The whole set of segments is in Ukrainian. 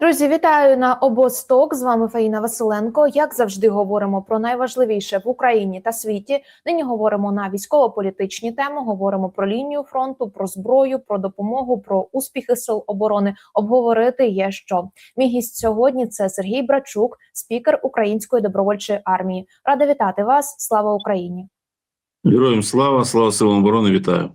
Друзі, вітаю на обосток. З вами Фаїна Василенко. Як завжди, говоримо про найважливіше в Україні та світі. Нині говоримо на військово-політичні теми. Говоримо про лінію фронту, про зброю, про допомогу, про успіхи сил оборони. Обговорити є що. Мій гість сьогодні це Сергій Брачук, спікер Української добровольчої армії. Рада вітати вас. Слава Україні! Героям слава, слава силам оборони, вітаю.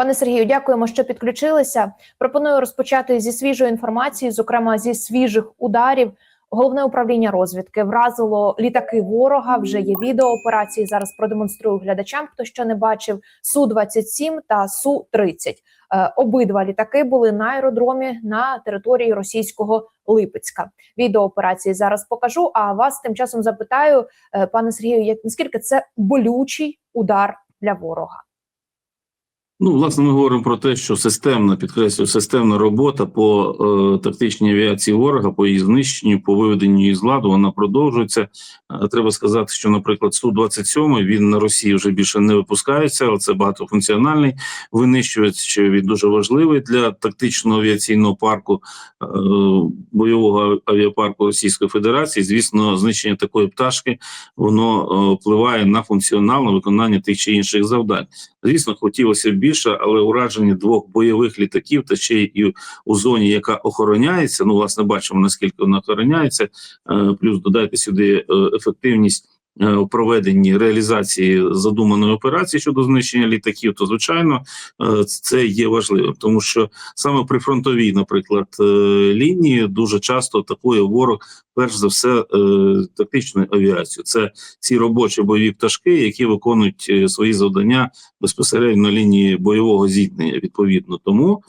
Пане Сергію, дякуємо, що підключилися. Пропоную розпочати зі свіжої інформації, зокрема зі свіжих ударів. Головне управління розвідки вразило літаки ворога. Вже є відео операції. Зараз продемонструю глядачам, хто ще не бачив су 27 та су 30 Е, Обидва літаки були на аеродромі на території російського Липецька. Відео операції зараз покажу. А вас тим часом запитаю, е, пане Сергію, як наскільки це болючий удар для ворога? Ну, власне, ми говоримо про те, що системна підкреслюю, системна робота по е, тактичній авіації ворога, по її знищенню, по виведенню її з ладу, вона продовжується. Е, треба сказати, що, наприклад, су 27 він на Росії вже більше не випускається, але це багатофункціональний винищувач. Він дуже важливий для тактичного авіаційного парку е, бойового авіапарку Російської Федерації. Звісно, знищення такої пташки воно е, впливає на функціонал на виконання тих чи інших завдань. Звісно, хотілося б більше, але ураження двох бойових літаків та ще й у зоні, яка охороняється. Ну, власне, бачимо наскільки вона охороняється. Е, Плюс додайте сюди е, ефективність. Е, У проведенні реалізації задуманої операції щодо знищення літаків, то звичайно е, це є важливим, тому що саме при фронтовій, наприклад, е, лінії дуже часто атакує ворог, перш за все, тактичною авіацією. Це ці робочі бойові пташки, які виконують свої завдання безпосередньо на лінії бойового зіткнення. Відповідно, тому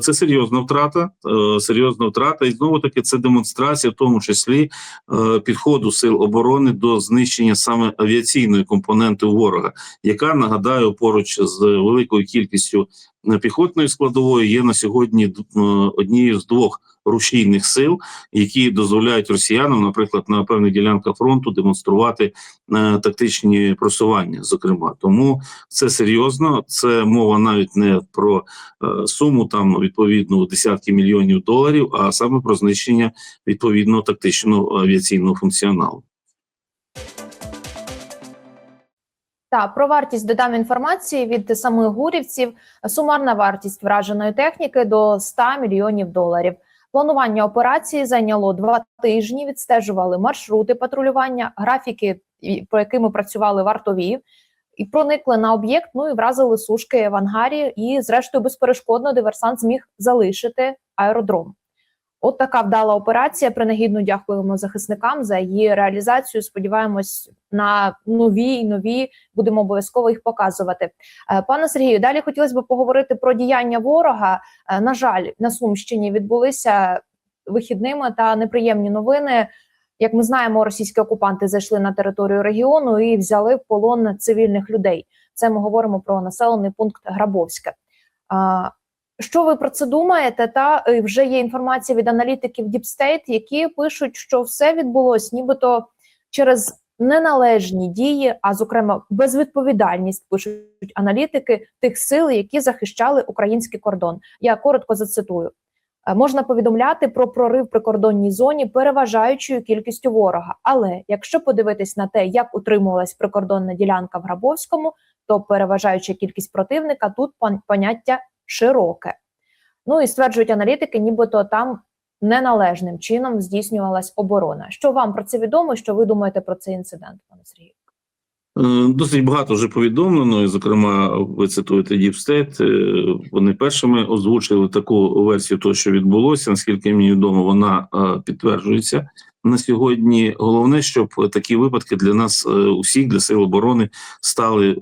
це серйозна втрата, е, серйозна втрата, і знову таки це демонстрація, в тому числі е, підходу сил оборони до знищення саме авіаційної компоненти ворога, яка нагадаю поруч з великою кількістю е, піхотної складової є на сьогодні е, однією з двох рушійних сил, які дозволяють росіянам, наприклад, на певних ділянках фронту демонструвати е, тактичні просування. Зокрема, тому це серйозно. Це мова навіть не про е, суму там відповідно десятки мільйонів доларів, а саме про знищення відповідного тактичного авіаційного функціоналу. Та про вартість додам інформації від самих гурівців. Сумарна вартість враженої техніки до 100 мільйонів доларів. Планування операції зайняло два тижні. Відстежували маршрути патрулювання, графіки, по якими працювали вартові, і проникли на об'єкт. Ну і вразили сушки в ангарі. І, зрештою, безперешкодно диверсант зміг залишити аеродром. От така вдала операція. Принагідно дякуємо захисникам за її реалізацію. Сподіваємось на нові і нові. Будемо обов'язково їх показувати. Е, Пане Сергію, далі хотілося б поговорити про діяння ворога. Е, На жаль, на Сумщині відбулися вихідними та неприємні новини. Як ми знаємо, російські окупанти зайшли на територію регіону і взяли в полон цивільних людей. Це ми говоримо про населений пункт Грабовське. Що ви про це думаєте? Та е, вже є інформація від аналітиків Deep State, які пишуть, що все відбулось, нібито через неналежні дії, а зокрема безвідповідальність пишуть аналітики тих сил, які захищали український кордон. Я коротко зацитую. Е, Можна повідомляти про прорив прикордонній зоні переважаючою кількістю ворога. Але якщо подивитись на те, як утримувалась прикордонна ділянка в Грабовському, то переважаюча кількість противника тут поняття широке. Ну і стверджують аналітики, нібито там неналежним чином здійснювалась оборона. Що вам про це відомо? Що ви думаєте про цей інцидент, пане Сергію? Е, Досить багато вже повідомлено, і, зокрема, ви цитуєте Deep е, Вони першими озвучили таку версію того, що відбулося. Наскільки мені відомо, вона е, підтверджується на сьогодні. Головне, щоб такі випадки для нас усіх, для сил оборони, стали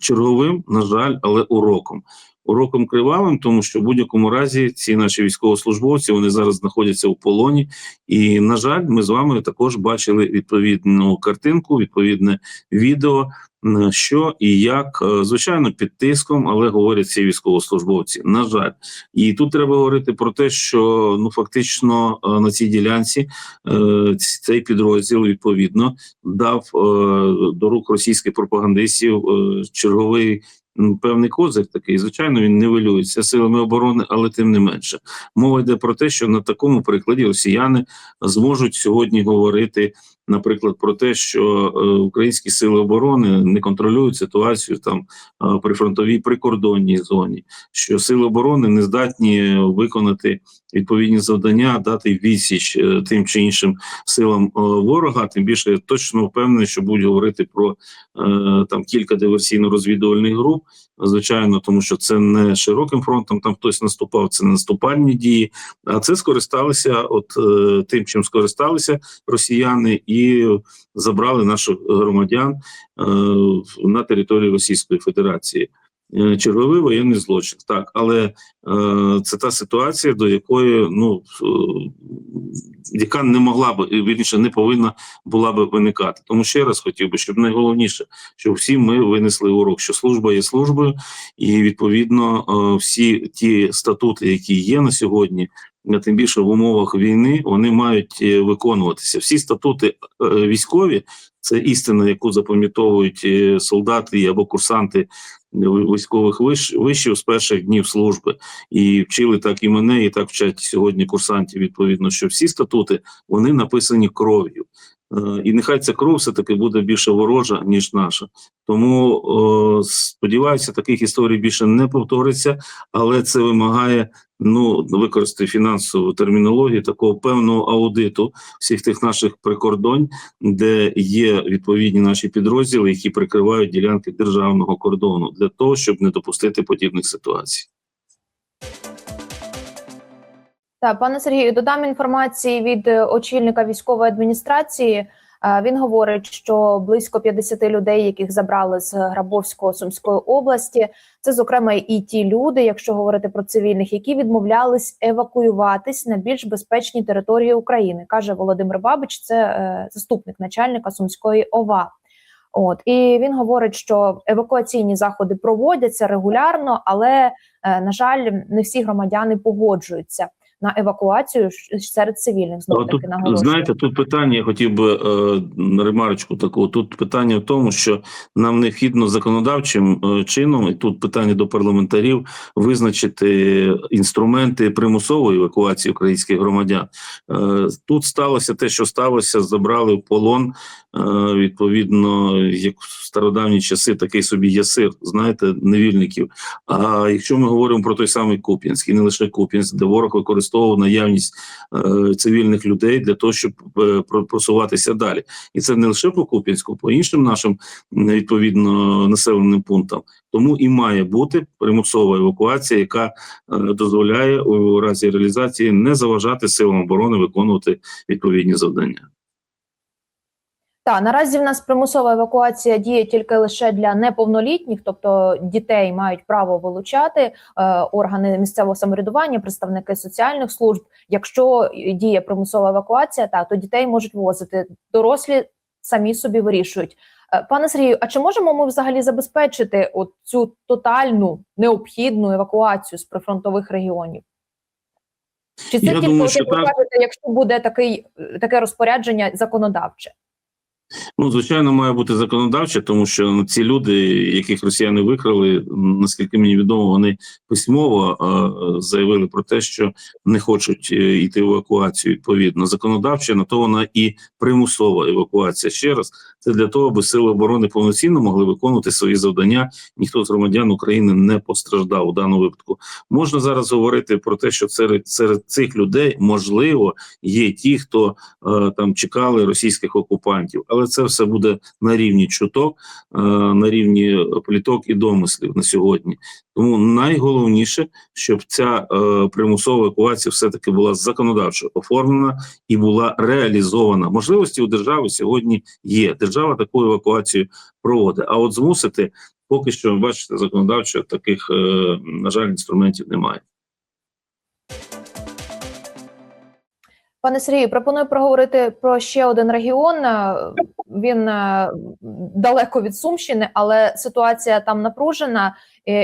черговим, на жаль, але уроком. Уроком кривавим, тому що в будь-якому разі ці наші військовослужбовці вони зараз знаходяться у полоні, і на жаль, ми з вами також бачили відповідну картинку, відповідне відео, що і як, е, звичайно, під тиском, але говорять ці військовослужбовці. На жаль, і тут треба говорити про те, що ну фактично е, на цій ділянці е, цей підрозділ відповідно дав до рук російських пропагандистів черговий певний козир такий. Звичайно, він нивелюється силами оборони, але тим не менше. Мова йде про те, що на такому прикладі росіяни зможуть сьогодні говорити, наприклад, про те, що е, українські сили оборони не контролюють ситуацію там е, при фронтовій прикордонній зоні, що сили оборони не здатні виконати відповідні завдання, дати відсіч е, тим чи іншим силам ворога. Тим більше я точно впевнений, що будуть говорити про там кілька диверсійно-розвідувальних груп. Звичайно, тому що це не широким фронтом, там хтось наступав, це не наступальні дії. А це скористалися, от тим, чим скористалися росіяни, забрали наших громадян е, на території Російської Федерації. Е, Черговий воєнний злочин, так, але е, це та ситуація, до якої ну е, яка не могла б вірніше, не повинна була би виникати. Тому ще раз хотів би, щоб найголовніше, щоб всі ми винесли урок, що служба є службою, і відповідно е, всі ті статути, які є на сьогодні, тим більше в умовах війни, вони мають е, виконуватися. Всі статути е, військові це істина, яку запам'ятовують е, солдати або курсанти військових виш, вишів з перших днів служби, і вчили так і мене, і так вчать сьогодні курсантів. Відповідно, що всі статути вони написані кров'ю. Е, І нехай ця кров все таки буде більше ворожа ніж наша. Тому о, сподіваюся, таких історій більше не повториться, але це вимагає ну використати фінансову термінологію такого певного аудиту всіх тих наших прикордонь, де є відповідні наші підрозділи, які прикривають ділянки державного кордону для того, щоб не допустити подібних ситуацій. Так, пане Сергію, додам інформації від е, очільника військової адміністрації. Е, Він говорить, що близько 50 людей, яких забрали з Грабовського Сумської області, це зокрема і ті люди, якщо говорити про цивільних, які відмовлялись евакуюватись на більш безпечні території України, каже Володимир Бабич, це е, заступник начальника Сумської ОВА. От і він говорить, що евакуаційні заходи проводяться регулярно, але е, на жаль, не всі громадяни погоджуються на евакуацію серед цивільних. Знову Тут, таки наголошую. знаєте, тут питання, я хотів би е, ремарочку таку. Тут питання в тому, що нам необхідно законодавчим е, чином, і тут питання до парламентарів, визначити інструменти примусової евакуації українських громадян. Е, тут сталося те, що сталося, забрали в полон. е, Відповідно, як в стародавні часи такий собі ясир, знаєте, невільників. А якщо ми говоримо про той самий Куп'янськ, і не лише Куп'янськ, де ворог використовував наявність е, цивільних людей для того, щоб е, про- просуватися далі, і це не лише по Куп'янську, по іншим нашим відповідно населеним пунктам. Тому і має бути примусова евакуація, яка е, дозволяє у разі реалізації не заважати силам оборони виконувати відповідні завдання. Так, наразі в нас примусова евакуація діє тільки лише для неповнолітніх, тобто дітей мають право вилучати е, органи місцевого самоврядування, представники соціальних служб. Якщо діє примусова евакуація, так, то дітей можуть вивозити. Дорослі самі собі вирішують. Е, Пане Сергію, а чи можемо ми взагалі забезпечити от цю тотальну необхідну евакуацію з прифронтових регіонів? Чи це Я тільки думаю, що так. якщо буде такий таке розпорядження законодавче? Ну, звичайно, має бути законодавче, тому що ну, ці люди, яких росіяни викрали, наскільки мені відомо, вони письмово е, заявили про те, що не хочуть е, йти в евакуацію. Відповідно, законодавче на то вона і примусова евакуація. Ще раз це для того, аби сили оборони повноцінно могли виконувати свої завдання. Ніхто з громадян України не постраждав у даному випадку. Можна зараз говорити про те, що серед серед цих людей можливо є ті, хто е, там чекали російських окупантів, але це все буде на рівні чуток, е, на рівні пліток і домислів на сьогодні. Тому найголовніше, щоб ця е, примусова евакуація все таки була законодавчо оформлена і була реалізована. Можливості у держави сьогодні є. Держава таку евакуацію проводить. А от змусити поки що, бачите, законодавчо таких, е, на жаль, інструментів немає. Пане Сергію, пропоную проговорити про ще один регіон. Е, Він е, далеко від Сумщини, але ситуація там напружена,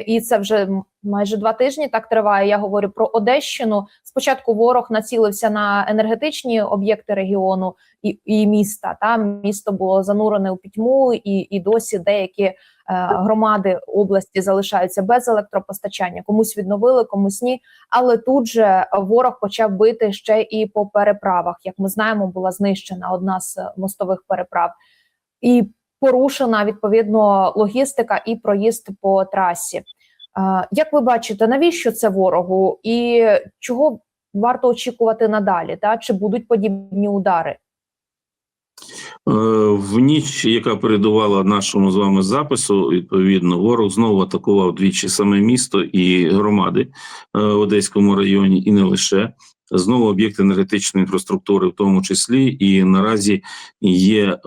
і це вже майже два тижні так триває. Я говорю про Одещину. Спочатку ворог націлився на енергетичні об'єкти регіону і, і міста. Там місто було занурене у пітьму, і, і досі деякі громади області залишаються без електропостачання. Комусь відновили, комусь ні. Але тут же ворог почав бити ще і по переправах. Як ми знаємо, була знищена одна з мостових переправ і порушена відповідно логістика і проїзд по трасі. Е, Як ви бачите, навіщо це ворогу і чого варто очікувати надалі? Та чи будуть подібні удари? Е, В ніч, яка передувала нашому з вами запису, відповідно, ворог знову атакував двічі саме місто і громади е, в Одеському районі, і не лише. Знову об'єкти енергетичної інфраструктури, в тому числі, і наразі є е,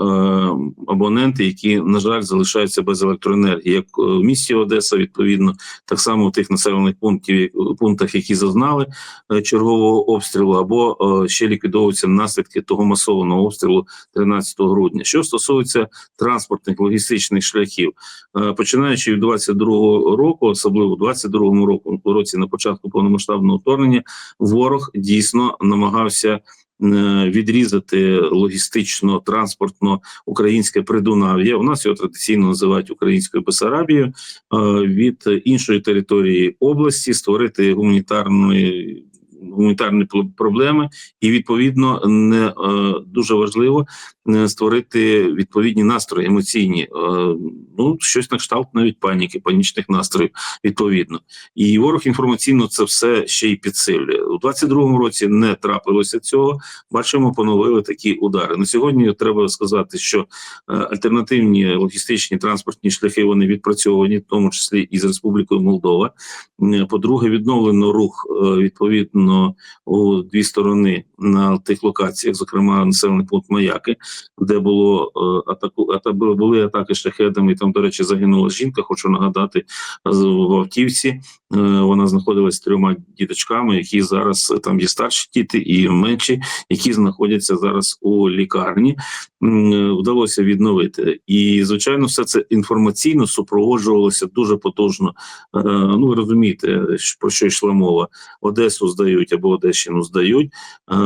абоненти, які на жаль залишаються без електроенергії, як е, в місті Одеса, відповідно, так само в тих населених пунктів пунктах, які зазнали е, чергового обстрілу, або е, ще ліквідовуються наслідки того масованого обстрілу 13 грудня. Що стосується транспортних логістичних шляхів, е, починаючи від 22 року, особливо в 22 року році на початку повномасштабного вторгнення, ворог дійсно намагався е, відрізати логістично, транспортно українське придунав'я. У нас його традиційно називають українською Бесарабією е, від іншої території області, створити гуманітарної. Гуманітарні проблеми, і відповідно не е, дуже важливо створити відповідні настрої емоційні. Е, ну щось на кшталт навіть паніки, панічних настроїв відповідно. І ворог інформаційно це все ще й підсилює. У 22-му році не трапилося цього. Бачимо, поновили такі удари. На сьогодні треба сказати, що е, альтернативні логістичні транспортні шляхи вони відпрацьовані, в тому числі і з Республікою Молдова. Е, По-друге, відновлено рух е, відповідно у дві сторони на тих локаціях, зокрема населений пункт Маяки, де було е, атаку, ата, були атаки шахедами. Там, до речі, загинула жінка. Хочу нагадати в автівці. Е, Вона знаходилась з трьома діточками, які зараз е, там є старші діти і менші, які знаходяться зараз у лікарні. Е, Вдалося відновити, і звичайно, все це інформаційно супроводжувалося дуже потужно. Ну ви розумієте, про що йшла мова. Одесу здають або Одещину здають.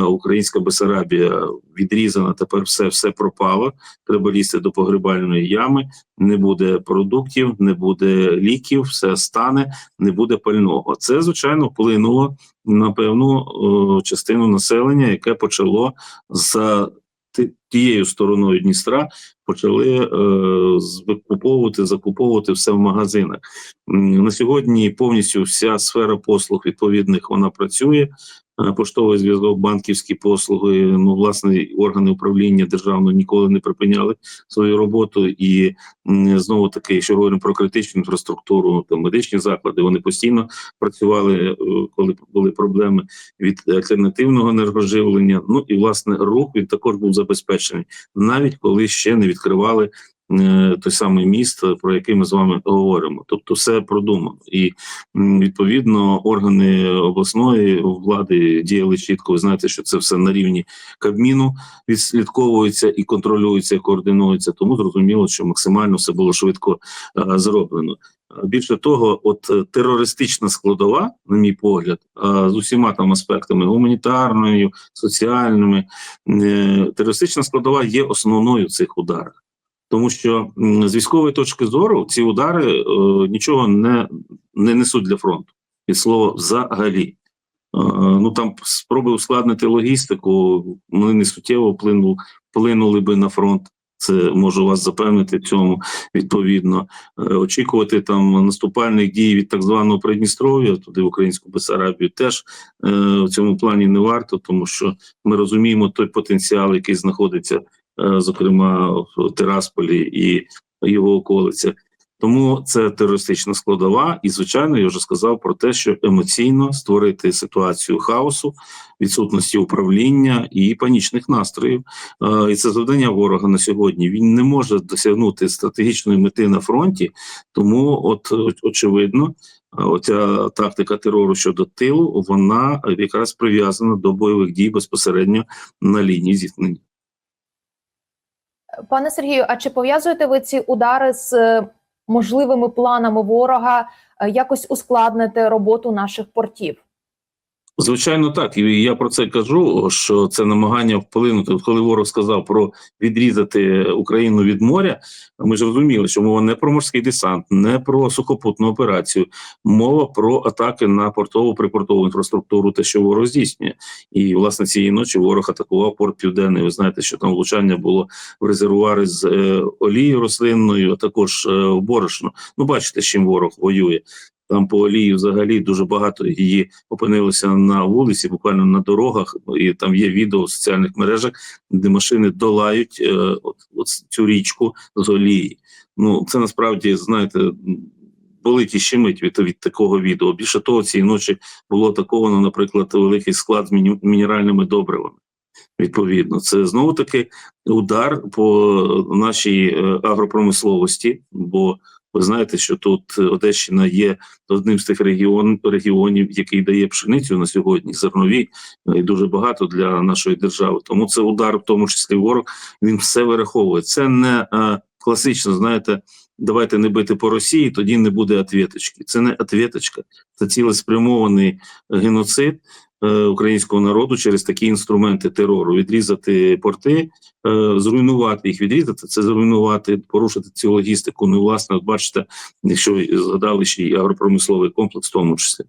Українська Бесарабія відрізана. Тепер все, все пропало. Треба лізти до погребальної ями. Не буде продуктів, не буде ліків, все стане, не буде пального. Це звичайно вплинуло на певну о, частину населення, яке почало за тією стороною Дністра почали е, викуповувати, закуповувати все в магазинах. На сьогодні повністю вся сфера послуг відповідних вона працює. Поштовий зв'язок, банківські послуги, ну власне органи управління державного ніколи не припиняли свою роботу. І знову таки, якщо говоримо про критичну інфраструктуру, то медичні заклади вони постійно працювали, е, коли були проблеми від альтернативного енергоживлення. Ну і власне рух він також був забезпечений, навіть коли ще не відкривали. Е, Той самий міст, про який ми з вами говоримо, тобто все продумано, і відповідно органи обласної влади діяли чітко. Ви знаєте, що це все на рівні Кабміну відслідковується і контролюється, і координується. Тому зрозуміло, що максимально все було швидко е, зроблено. Більше того, от е, терористична складова, на мій погляд, з усіма там аспектами гуманітарною, соціальними, терористична складова є основною в цих ударах. Тому що з військової точки зору ці удари е, нічого не, не несуть для фронту від слова взагалі. Е, ну там спроби ускладнити логістику, вони не суттєво вплинули, вплинули би на фронт. Це можу вас запевнити в цьому відповідно. Е, очікувати там наступальних дій від так званого Придністров'я, туди в українську Бесарабію, теж е, в цьому плані не варто, тому що ми розуміємо той потенціал, який знаходиться, зокрема в Тирасполі і його околицях. Тому це терористична складова, і звичайно, я вже сказав про те, що емоційно створити ситуацію хаосу, відсутності управління і панічних настроїв. Е, І це завдання ворога на сьогодні. Він не може досягнути стратегічної мети на фронті, тому, от очевидно, е, оця тактика терору щодо тилу, вона якраз прив'язана до бойових дій безпосередньо на лінії зіткнення. Пане Сергію, а чи пов'язуєте ви ці удари з е, можливими планами ворога е, якось ускладнити роботу наших портів? Звичайно, так. І я про це кажу, що це намагання вплинути. Коли ворог сказав про відрізати Україну від моря, ми ж розуміли, що мова не про морський десант, не про сухопутну операцію, мова про атаки на портову припортову інфраструктуру, те, що ворог здійснює. І власне цієї ночі ворог атакував порт Південний. Ви знаєте, що там влучання було в резервуари з е, олією рослинною, а також е, борошно. Ну, бачите, з чим ворог воює. Там по олії взагалі дуже багато її опинилося на вулиці, буквально на дорогах. І там є відео в соціальних мережах, де машини долають е, от, от цю річку з олії. Ну це насправді знаєте. Болить і щемить від, від такого відео. Більше того, цієї ночі було атаковано, наприклад, великий склад з мінеральними добривами. Відповідно, це знову таки удар по нашій е, агропромисловості, бо ви знаєте, що тут е, Одещина є одним з тих регіон, регіонів, який дає пшеницю на сьогодні, зернові е, і дуже багато для нашої держави. Тому це удар, в тому числі ворог, він все вираховує. Це не е, класично, знаєте, давайте не бити по Росії, тоді не буде ответочки. Це не ответочка, це цілеспрямований геноцид українського народу через такі інструменти терору, відрізати порти, е, зруйнувати їх, відрізати це зруйнувати, порушити цю логістику. Ну, власне, от бачите, якщо згадали ще й агропромисловий комплекс, в тому числі.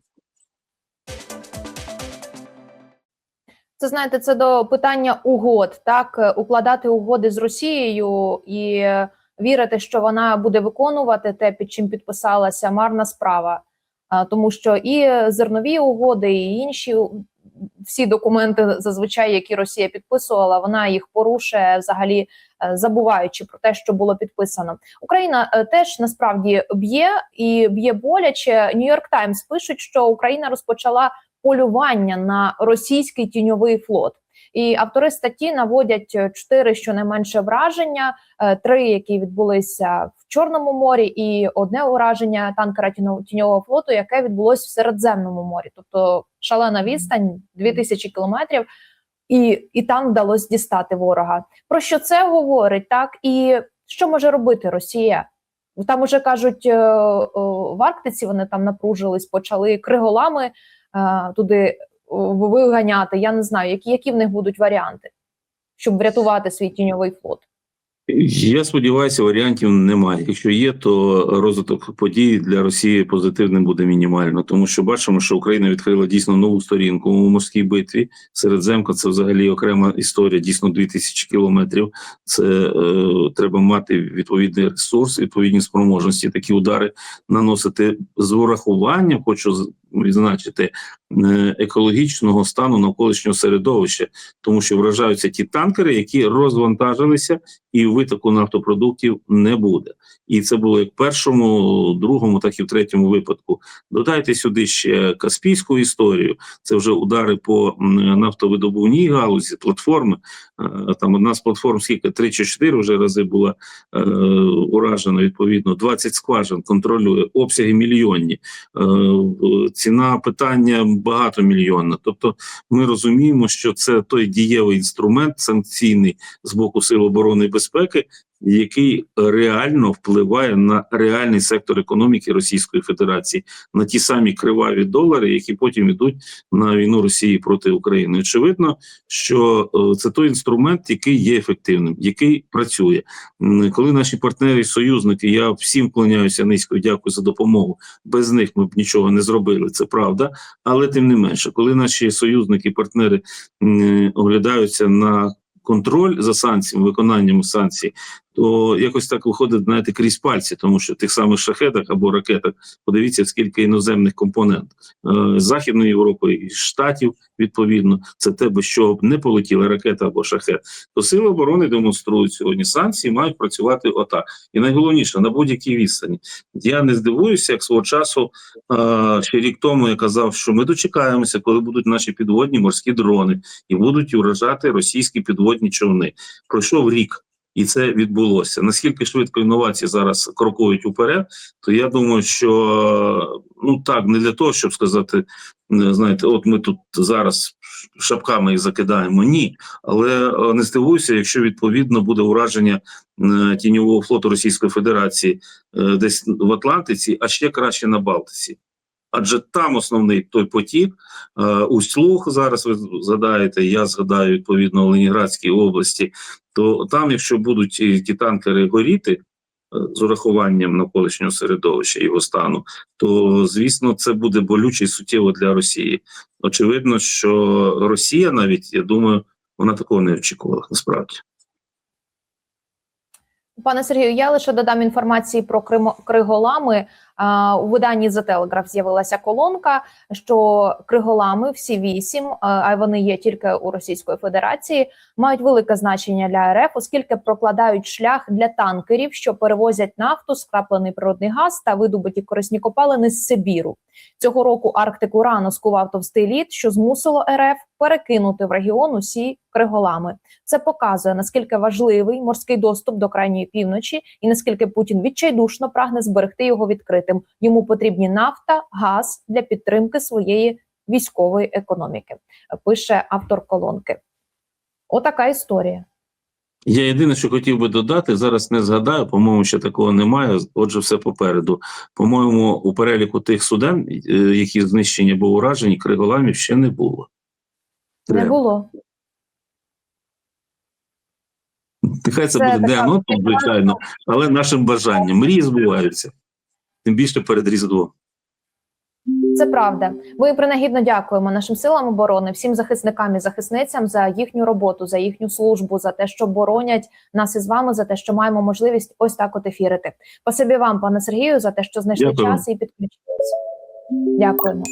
Це знаєте, це до питання угод, так Е, укладати угоди з Росією і е, вірити, що вона буде виконувати те, під чим підписалася, марна справа, тому що і зернові угоди, і інші всі документи, зазвичай, які Росія підписувала, вона їх порушує взагалі, е, забуваючи про те, що було підписано. Україна е, теж насправді б'є і б'є боляче. Нью-Йорк Таймс пишуть, що Україна розпочала полювання на російський тіньовий флот. І автори статті наводять е, чотири щонайменше враження: е, три, які відбулися в Чорному морі, і одне ураження танкера тіньового флоту, яке відбулося в Середземному морі, тобто шалена відстань 2000 кілометрів. І, і там вдалося дістати ворога. Про що це говорить? Так і що може робити Росія? Там уже кажуть е, в Арктиці. Вони там напружились, почали криголами туди виганяти. Я не знаю, які, які в них будуть варіанти, щоб врятувати свій тіньовий флот. Я сподіваюся, варіантів немає. Якщо є, то розвиток подій для Росії позитивним буде мінімально, тому що бачимо, що Україна відкрила дійсно нову сторінку у морській битві. Середземка це взагалі окрема історія, дійсно 2000 кілометрів. Це е, треба мати відповідний ресурс, відповідні спроможності. Такі удари наносити з урахуванням. Хочу відзначити е, екологічного стану навколишнього середовища, тому що вражаються ті танкери, які розвантажилися і витоку нафтопродуктів не буде. І це було як в першому, другому, так і в третьому випадку. Додайте сюди ще Каспійську історію. Це вже удари по нафтовидобувній галузі, платформи. Е, Там одна з платформ, скільки 3 чи 4 вже рази була е, уражена. Відповідно, 20 скважин контролює обсяги мільйонні. Е, ціна питання багатомільйонна. Тобто, ми розуміємо, що це той дієвий інструмент санкційний з боку Сил оборони і безпеки, який реально впливає на реальний сектор економіки Російської Федерації, на ті самі криваві долари, які потім йдуть на війну Росії проти України. Очевидно, що е, це той інструмент, який є ефективним, який працює. Коли наші партнери, союзники, я всім вклоняюся низько, дякую за допомогу. Без них ми б нічого не зробили. Це правда, але тим не менше, коли наші союзники, партнери оглядаються на контроль за санкціями, виконанням санкцій, то якось так виходить, знаєте, крізь пальці, тому що в тих самих шахетах або ракетах подивіться, скільки іноземних компонент Е, Західної Європи і штатів, відповідно, це те, без чого не полетіла ракета або шахет. То сили оборони демонструють сьогодні санкції, мають працювати отак. І найголовніше на будь-якій відстані. Я не здивуюся, як свого часу е, ще рік тому я казав, що ми дочекаємося, коли будуть наші підводні морські дрони і будуть уражати російські підводні човни. Пройшов рік. І це відбулося. Наскільки швидко інновації зараз крокують уперед, то я думаю, що ну так не для того, щоб сказати, знаєте, от ми тут зараз шапками їх закидаємо. Ні, але е, не здивуюся, якщо відповідно буде ураження е, тіньового флоту Російської Федерації е, десь в Атлантиці, а ще краще на Балтиці. Адже там основний той потік. Е, Усть-Луг зараз ви згадаєте, я згадаю відповідно в Леніградській області. То там, якщо будуть ті танкери горіти е, з урахуванням навколишнього середовища його стану, то звісно це буде болюче і суттєво для Росії. Очевидно, що Росія навіть я думаю, вона такого не очікувала насправді. Пане Сергію, я лише додам інформації про Кримо, Криголами. У виданні The Telegraph з'явилася колонка, що Криголами всі вісім, а вони є тільки у Російської Федерації, мають велике значення для РФ, оскільки прокладають шлях для танкерів, що перевозять нафту, скраплений природний газ та видобуті корисні копалини з Сибіру. Цього року Арктику рано скував товстий лід, що змусило РФ перекинути в регіон усі криголами. Це показує наскільки важливий морський доступ до крайньої півночі, і наскільки Путін відчайдушно прагне зберегти його відкритим. Йому потрібні нафта, газ для підтримки своєї військової економіки. Пише автор колонки. Отака історія. Я єдине, що хотів би додати, зараз не згадаю, по-моєму, ще такого немає. Отже, все попереду. По-моєму, у переліку тих суден, е, які знищені або уражені, криголамів ще не було. Не було. Нехай це Це буде не прекрасна- звичайно, але нашим бажанням. Мрії збуваються. Тим більше перед Різдвом. Це правда. Ми принагідно дякуємо нашим силам оборони, всім захисникам і захисницям за їхню роботу, за їхню службу, за те, що боронять нас із вами, за те, що маємо можливість ось так от ефірити. Спасибі вам, пане Сергію, за те, що знайшли Дякую. час і підключилися. Дякуємо.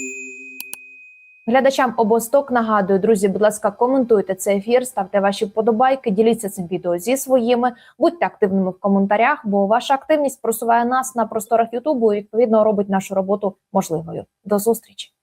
Глядачам обосток нагадую, друзі, будь ласка, коментуйте цей ефір, ставте ваші вподобайки, діліться цим відео зі своїми, будьте активними в коментарях, бо ваша активність просуває нас на просторах Ютубу і відповідно робить нашу роботу можливою. До зустрічі.